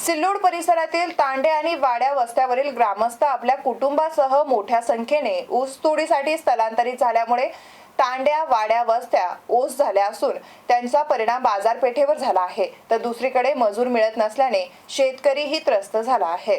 सिल्लोड परिसरातील तांडे आणि वाड्या वस्त्यावरील ग्रामस्थ आपल्या कुटुंबासह मोठ्या संख्येने ऊस तोडीसाठी स्थलांतरित झाल्यामुळे तांड्या वाड्या वस्त्या ऊस झाल्या असून त्यांचा परिणाम बाजारपेठेवर झाला आहे. तर दुसरीकडे मजूर मिळत नसल्याने शेतकरीही त्रस्त झाला आहे.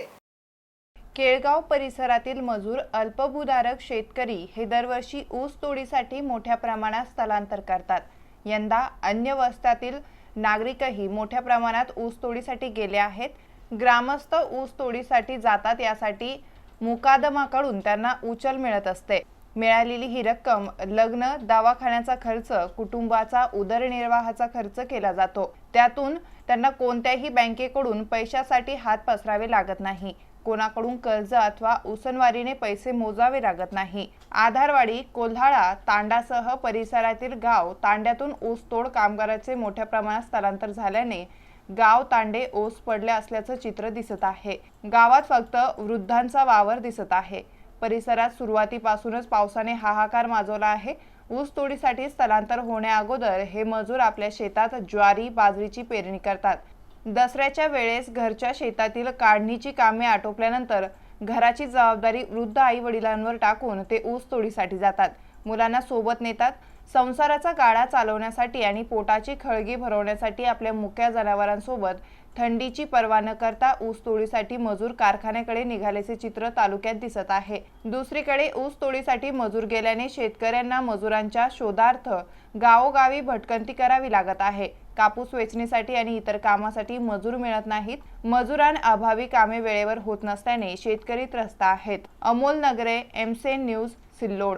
केळगाव परिसरातील मजूर अल्पभूधारक शेतकरी हे दरवर्षी ऊस तोडीसाठी मोठ्या प्रमाणात स्थलांतर करतात. यंदा अन्य वस्त्यातील नागरिकही मोठ्या प्रमाणात ऊस तोडीसाठी गेले आहेत. ग्रामस्थ ऊस तोडीसाठी जातात यासाठी मुकादमाकडून त्यांना उचल मिळत असते. मिळालेली ही रक्कम लग्न दवाखान्याचा खर्च कुटुंबाचा उदरनिर्वाहाचा खर्च केला जातो. त्यातून त्यांना कोणत्याही बँकेकडून पैशासाठी हात पसरावे लागत नाही. कोणाकडून कर्ज अथवा उसनवारीने पैसे मोजावे लागत नाही. आधारवाडी कोल्हाळा तांडासह परिसरातील गाव तांड्यातून ऊसतोड कामगाराचे मोठ्या प्रमाणात स्थलांतर झाल्याने गाव तांडे ओस पडले असल्याचं चित्र दिसत आहे. गावात फक्त वृद्धांचा वावर दिसत आहे. परिसरात सुरुवातीपासूनच पावसाने हाहाकार माजवला आहे. ऊस तोडीसाठी स्थलांतर होण्याअगोदर हे मजूर आपल्या शेतात ज्वारी बाजरीची पेरणी करतात. दसऱ्याच्या वेळेस घरच्या शेतातील काढणीची कामे आटोपल्यानंतर घराची जबाबदारी वृद्ध आई वडिलांवर टाकून ते ऊस तोडीसाठी जातात. मुलांना सोबत नेतात. संसाराचा गाडा चालवण्यासाठी आणि पोटाची खळगी भरवण्यासाठी आपल्या मुक्या जनावरांसोबत थंडीची पर्वा न करता ऊस तोडीसाठी मजूर कारखान्याकडे निघाल्याचे चित्र तालुक्यात दिसत आहे. दुसरीकडे ऊस तोडीसाठी मजूर गेल्याने शेतकऱ्यांना मजुरांच्या शोधार्थ गावोगावी भटकंती करावी लागत आहे. कापूस वेचणीसाठी आणि इतर कामासाठी मजूर मिळत नाहीत. मजुरांअभावी कामे वेळेवर होत नसल्याने शेतकरी त्रस्त आहेत. अमोल नगरे एमसेन न्यूज सिल्लोड.